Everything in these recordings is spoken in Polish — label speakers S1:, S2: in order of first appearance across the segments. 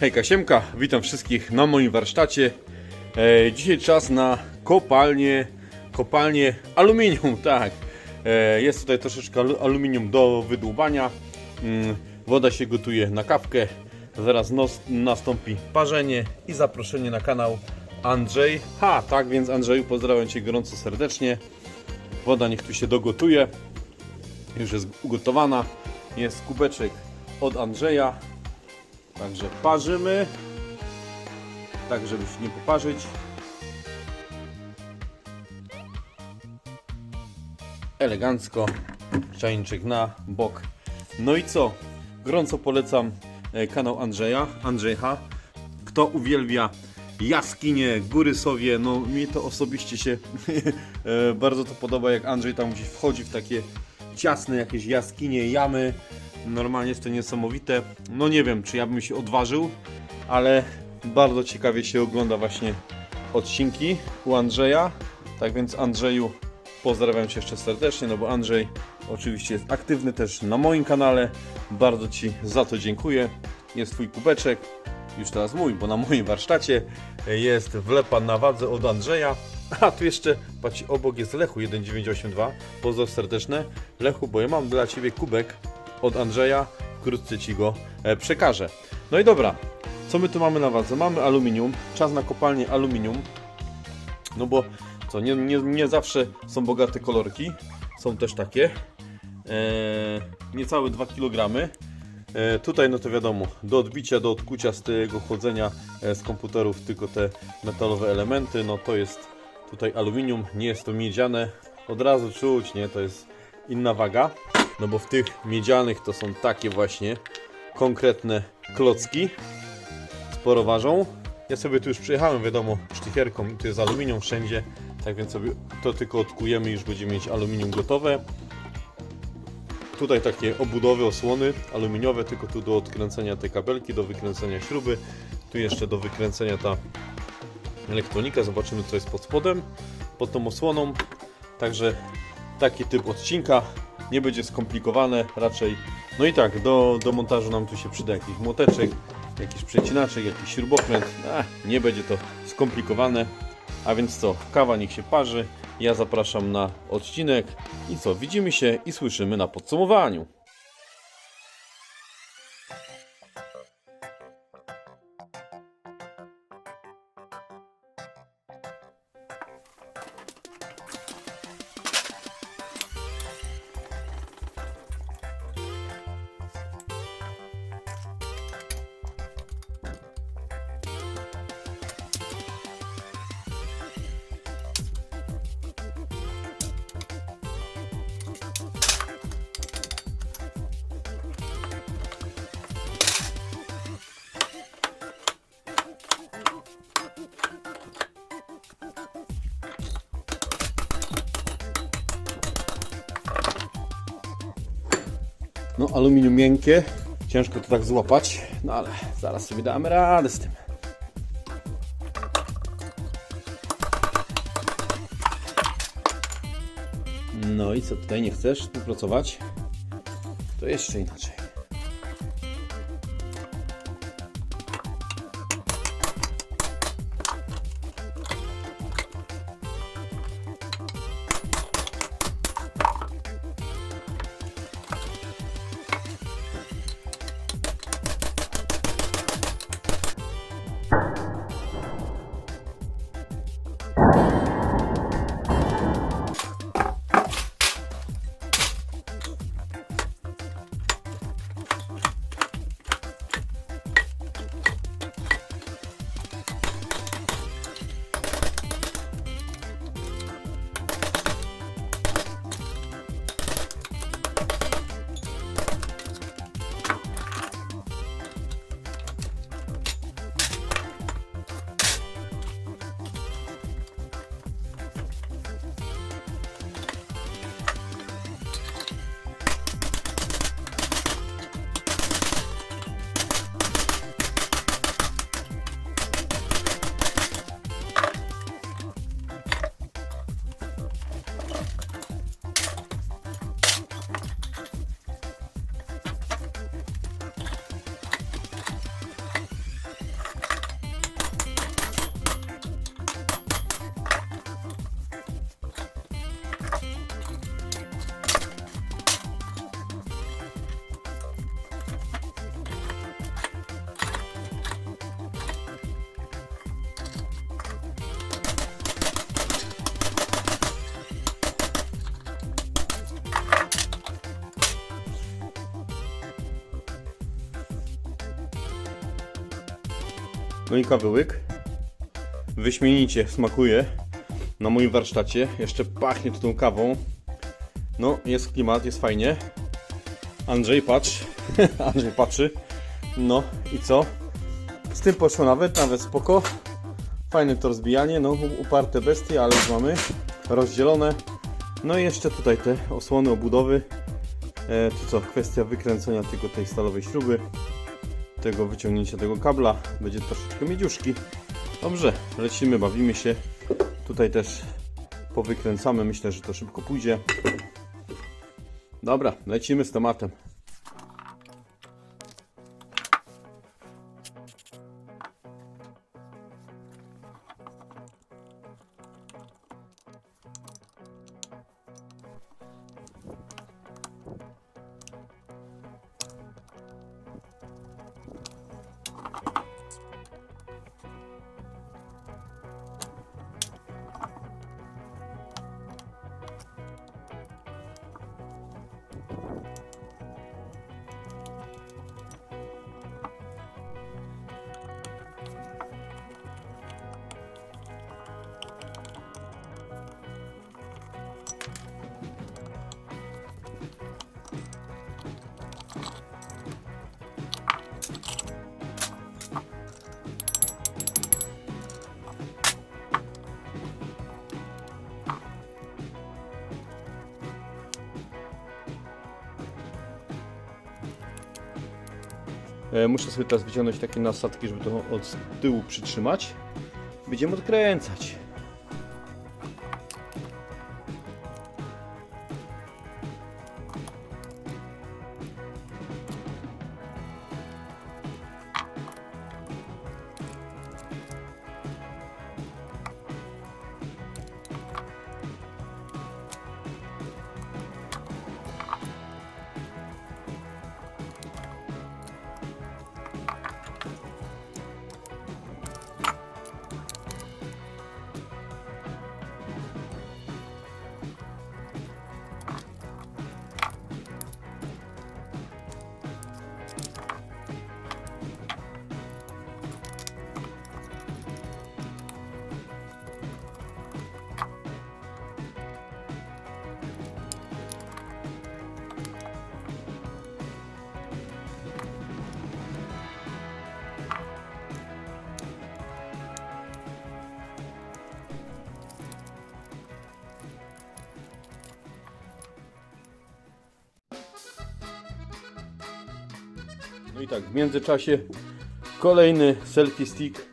S1: Hejka Siemka, witam wszystkich na moim warsztacie. E, dzisiaj czas na kopalnię, kopalnię aluminium, tak. E, jest tutaj troszeczkę alu- aluminium do wydłubania. Mm, woda się gotuje na kawkę. Zaraz nos, nastąpi parzenie i zaproszenie na kanał Andrzej. Ha, tak więc Andrzeju pozdrawiam Cię gorąco serdecznie. Woda niech tu się dogotuje. Już jest ugotowana. Jest kubeczek od Andrzeja. Także parzymy. Tak, żeby się nie poparzyć. Elegancko. Czajniczek na bok. No i co? Gorąco polecam e, kanał Andrzeja. Andrzej H. Kto uwielbia jaskinie, góry sowie, no mi to osobiście się e, bardzo to podoba, jak Andrzej tam gdzieś wchodzi w takie ciasne jakieś jaskinie, jamy. Normalnie jest to niesamowite. No nie wiem, czy ja bym się odważył, ale bardzo ciekawie się ogląda właśnie odcinki u Andrzeja. Tak więc Andrzeju, pozdrawiam Cię jeszcze serdecznie, no bo Andrzej oczywiście jest aktywny też na moim kanale. Bardzo Ci za to dziękuję. Jest Twój kubeczek, już teraz mój, bo na moim warsztacie jest wlepa na wadze od Andrzeja. A tu jeszcze, patrz, obok jest Lechu 1982. Pozdrow serdeczne. Lechu, bo ja mam dla Ciebie kubek od Andrzeja. Wkrótce Ci go e, przekażę. No i dobra, co my tu mamy na wadze? Mamy aluminium, czas na kopalnię aluminium. No bo co, nie, nie, nie zawsze są bogate kolorki. Są też takie. E, niecałe 2 kg. E, tutaj no to wiadomo, do odbicia, do odkucia z tego chłodzenia e, z komputerów tylko te metalowe elementy, no to jest tutaj aluminium, nie jest to miedziane, od razu czuć, nie, to jest inna waga, no bo w tych miedzianych to są takie właśnie konkretne klocki, sporo ważą. Ja sobie tu już przyjechałem, wiadomo, sztychierką i tu jest aluminium wszędzie, tak więc sobie to tylko odkujemy i już będziemy mieć aluminium gotowe. Tutaj takie obudowy, osłony aluminiowe, tylko tu do odkręcenia tej kabelki, do wykręcenia śruby. Tu jeszcze do wykręcenia ta elektronika. Zobaczymy co jest pod spodem, pod tą osłoną. Także taki typ odcinka. Nie będzie skomplikowane raczej. No i tak, do, do montażu nam tu się przyda jakiś młoteczek, jakiś przecinaczek, jakiś śrubokręt. Nie będzie to skomplikowane. A więc co, kawa niech się parzy. Ja zapraszam na odcinek. I co, widzimy się i słyszymy na podsumowaniu. No, aluminium miękkie. Ciężko to tak złapać, no ale zaraz sobie damy radę z tym. No i co, tutaj nie chcesz współpracować? To jeszcze inaczej. No i łyk. Wyśmienicie smakuje na moim warsztacie. Jeszcze pachnie tu tą kawą. No, jest klimat, jest fajnie. Andrzej, patrz. Andrzej patrzy. No i co? Z tym poszło nawet, nawet spoko. Fajne to rozbijanie, no uparte bestie, ale już mamy rozdzielone. No i jeszcze tutaj te osłony obudowy. E, to co, kwestia wykręcenia tylko tej stalowej śruby, tego wyciągnięcia tego kabla, będzie troszeczkę miedziuszki. Dobrze, lecimy, bawimy się. Tutaj też powykręcamy, myślę, że to szybko pójdzie. Dobra, lecimy z tematem. Muszę sobie teraz wyciągnąć takie nasadki, żeby to od tyłu przytrzymać. Będziemy odkręcać. No i tak, w międzyczasie kolejny selfie stick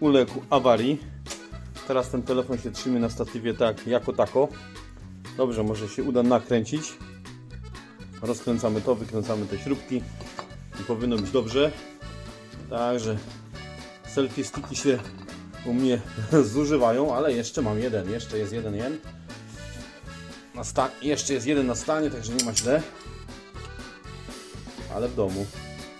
S1: uległ awarii. Teraz ten telefon się trzyma na statywie tak, jako tako. Dobrze, może się uda nakręcić. Rozkręcamy to, wykręcamy te śrubki i powinno być dobrze. Także selfie sticki się u mnie zużywają, ale jeszcze mam jeden, jeszcze jest jeden jen. Jeszcze jest jeden na stanie, także nie ma źle. Ale w domu.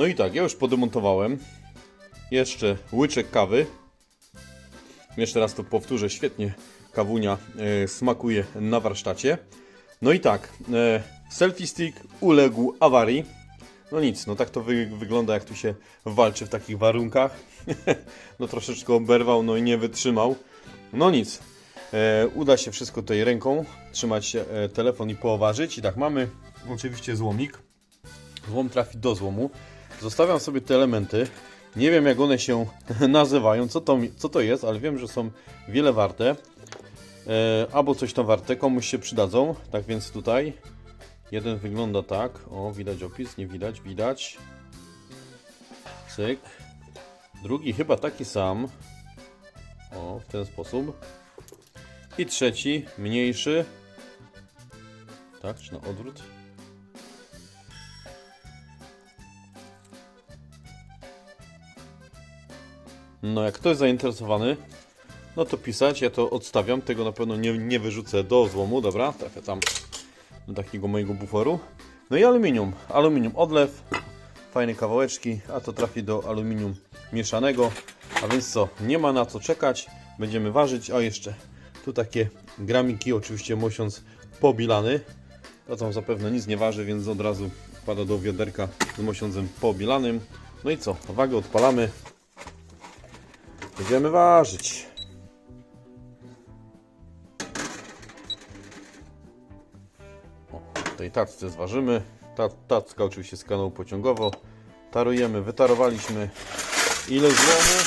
S1: No i tak, ja już podemontowałem. Jeszcze łyczek kawy. Jeszcze raz to powtórzę, świetnie kawunia e, smakuje na warsztacie. No i tak, e, selfie stick uległ awarii. No nic, no tak to wy, wygląda jak tu się walczy w takich warunkach. no troszeczkę oberwał, no i nie wytrzymał. No nic, e, uda się wszystko tutaj ręką trzymać e, telefon i poważyć. I tak mamy oczywiście złomik. Złom trafi do złomu. Zostawiam sobie te elementy. Nie wiem jak one się nazywają, co to, co to jest, ale wiem, że są wiele warte. E, albo coś tam warte, komuś się przydadzą. Tak więc tutaj jeden wygląda tak. O, widać opis, nie widać, widać. Cyk. Drugi chyba taki sam. O, w ten sposób. I trzeci, mniejszy. Tak, czy na odwrót? No, jak ktoś zainteresowany, no to pisać, ja to odstawiam, tego na pewno nie, nie wyrzucę do złomu, dobra, trafię tam do takiego mojego buforu. No i aluminium, aluminium odlew, fajne kawałeczki, a to trafi do aluminium mieszanego, a więc co, nie ma na co czekać, będziemy ważyć, a jeszcze tu takie gramiki, oczywiście mosiąc pobilany, to tam zapewne nic nie waży, więc od razu wpada do wiaderka z mosiądzem pobilanym. No i co, wagę odpalamy, Będziemy ważyć. O, tej tacce zważymy. Ta, tacka oczywiście z kanału pociągowo. Tarujemy, wytarowaliśmy. Ile złomu?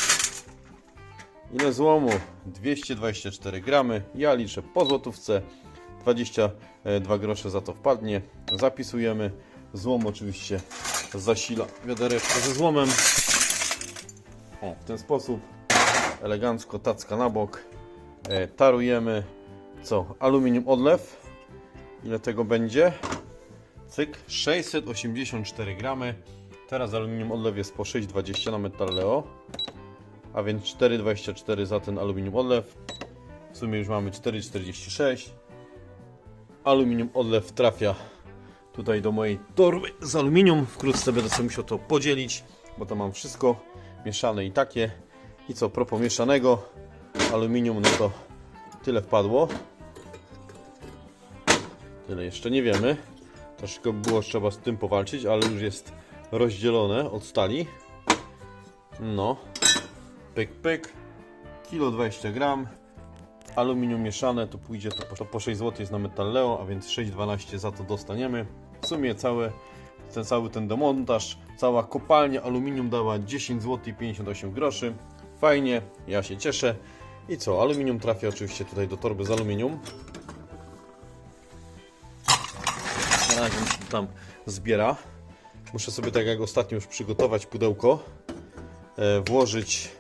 S1: Ile złomu? 224 gramy. Ja liczę po złotówce. 22 grosze za to wpadnie. Zapisujemy. Złom oczywiście zasila wiadereczko ze złomem. O, w ten sposób elegancko, tacka na bok, e, tarujemy, co, aluminium odlew, ile tego będzie, cyk, 684 gramy, teraz aluminium odlew jest po 6,20 na Metal Leo, a więc 4,24 za ten aluminium odlew, w sumie już mamy 4,46, aluminium odlew trafia tutaj do mojej torby z aluminium, wkrótce będę sobie musiał to podzielić, bo to mam wszystko mieszane i takie, i co, propos mieszanego aluminium, no to tyle wpadło. Tyle jeszcze nie wiemy. Troszkę było trzeba z tym powalczyć, ale już jest rozdzielone od stali. No. Pyk, pyk. Kilo 20 gram. Aluminium mieszane, to pójdzie to to po 6 zł jest na Metal Leo, a więc 6,12 za to dostaniemy. W sumie całe, ten cały ten demontaż, cała kopalnia aluminium dała 10 zł i 58 groszy. Fajnie, ja się cieszę. I co, aluminium trafia oczywiście tutaj do torby z aluminium. Na razie się tam zbiera. Muszę sobie tak jak ostatnio już przygotować pudełko, e, włożyć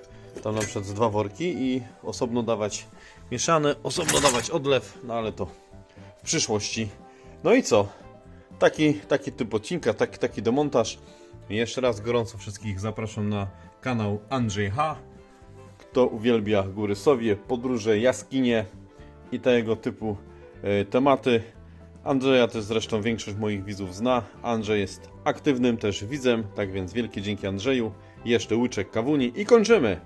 S1: tam na przykład z dwa worki i osobno dawać mieszane, osobno dawać odlew, no ale to w przyszłości. No i co? Taki, taki typ odcinka, taki, taki demontaż. Jeszcze raz gorąco wszystkich zapraszam na kanał Andrzej H. Kto uwielbia góry Sowie, podróże, jaskinie i tego typu e, tematy. Andrzeja też zresztą większość moich widzów zna. Andrzej jest aktywnym też widzem, tak więc wielkie dzięki Andrzeju. Jeszcze łyczek kawuni i kończymy.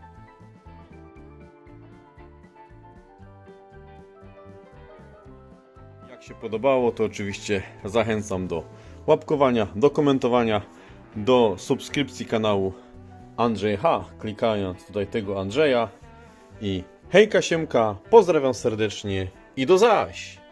S1: Jak się podobało, to oczywiście zachęcam do łapkowania, do komentowania, do subskrypcji kanału Andrzej H, klikając tutaj tego Andrzeja i hejka siemka, pozdrawiam serdecznie i do zaś!